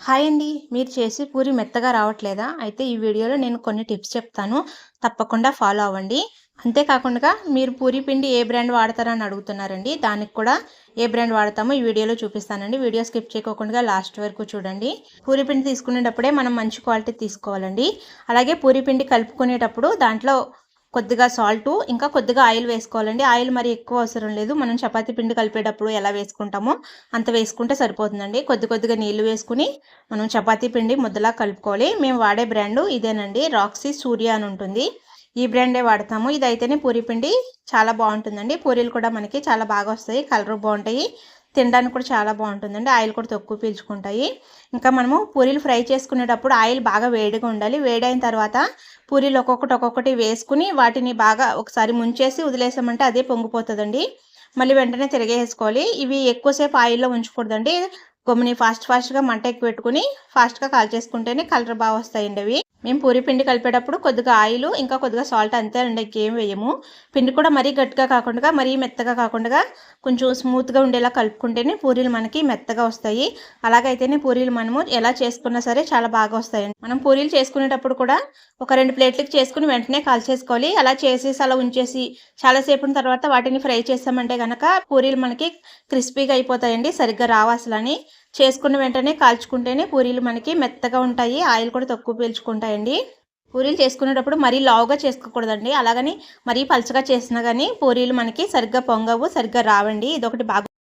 Hi అండి మీరు చేసి పూరి మెత్తగా రావట్లేదా? అయితే ఈ వీడియోలో నేను కొన్ని టిప్స్ చెప్తాను. తప్పకుండా ఫాలో అవ్వండి. అంతేకాకుండా మీరు పూరి పిండి ఏ బ్రాండ్ వాడతారని అడుగుతున్నారండి దానికి కూడా ఏ బ్రాండ్ వాడతామో ఈ వీడియోలో చూపిస్తానండి. వీడియో స్కిప్ చేయకోకుండా లాస్ట్ వరకు చూడండి. పూరి పిండి తీసుకునేటప్పుడే మనం మంచి క్వాలిటీ తీసుకోవాలండి. అలాగే పూరి పిండి కలుపుకునేటప్పుడు దాంట్లో కొద్దిగా సాల్ట్ ఇంకా కొద్దిగా ఆయిల్ వేసుకోవాలండి. ఆయిల్ మరి ఎక్కువ అవసరం లేదు. మనం చపాతీ పిండి కలిపేటప్పుడు ఎలా వేసుకుంటామో అంత వేసుకుంటే సరిపోతుందండి. కొద్ది కొద్దిగా నీళ్ళు వేసుకుని మనం చపాతీ పిండి ముద్దలా కలుపుకోవాలి. మేము వాడే బ్రాండు ఇదేనండి రాక్సీ సూర్య అని ఉంటుంది. ఈ బ్రాండే వాడతాము. ఇది అయితేనే పూరి పిండి చాలా బాగుంటుందండి. పూరీలు కూడా మనకి చాలా బాగా వస్తాయి. కలర్ బాగుంటాయి. తినడానికి కూడా చాలా బాగుంటుందండి. ఆయిల్ కూడా తక్కువ పీల్చుకుంటాయి. ఇంకా మనము పూరీలు ఫ్రై చేసుకునేటప్పుడు ఆయిల్ బాగా వేడిగా ఉండాలి. వేడైన తర్వాత పూరీలు ఒక్కొక్కటి ఒక్కొక్కటి వేసుకుని వాటిని బాగా ఒకసారి ముంచేసి వదిలేసామంటే అదే పొంగిపోతుందండి. మళ్ళీ వెంటనే తిరిగేసుకోవాలి. ఇవి ఎక్కువసేపు ఆయిల్లో ఉంచకూడదండి. గమ్ముని ఫాస్ట్ ఫాస్ట్గా మంట ఎక్కువ పెట్టుకుని ఫాస్ట్గా కాల్ చేసుకుంటేనే కలర్ బాగా వస్తాయండి అవి. మేము పూరి పిండి కలిపేటప్పుడు కొద్దిగా ఆయిల్ ఇంకా కొద్దిగా సాల్ట్ అంతే అండి ఇంకేం వేయము. పిండి కూడా మరీ గట్టిగా కాకుండా మరీ మెత్తగా కాకుండా కొంచెం స్మూత్గా ఉండేలా కలుపుకుంటేనే పూరీలు మనకి మెత్తగా వస్తాయి. అలాగైతేనే పూరీలు మనము ఎలా చేసుకున్నా సరే చాలా బాగా వస్తాయండి. మనం పూరీలు చేసుకునేటప్పుడు కూడా ఒక రెండు ప్లేట్లకు చేసుకుని వెంటనే కాల్చేసుకోవాలి. అలా చేసేసి అలా ఉంచేసి చాలాసేపు తర్వాత వాటిని ఫ్రై చేసామంటే కనుక పూరీలు మనకి క్రిస్పీగా అయిపోతాయండి సరిగ్గా రావాసలని చేసుకున్న వెంటనే కాల్చుకుంటేనే పూరీలు మనకి మెత్తగా ఉంటాయి ఆయిల్ కూడా తక్కువ పీల్చుకుంటాయండి. పూరీలు చేసుకునేటప్పుడు మరీ లావుగా చేసుకోకూడదండి. అలాగని మరీ పలచగా చేసినా కానీ పూరీలు మనకి సరిగ్గా పొంగవు సరిగ్గా రావండి. ఇదొకటి బాగా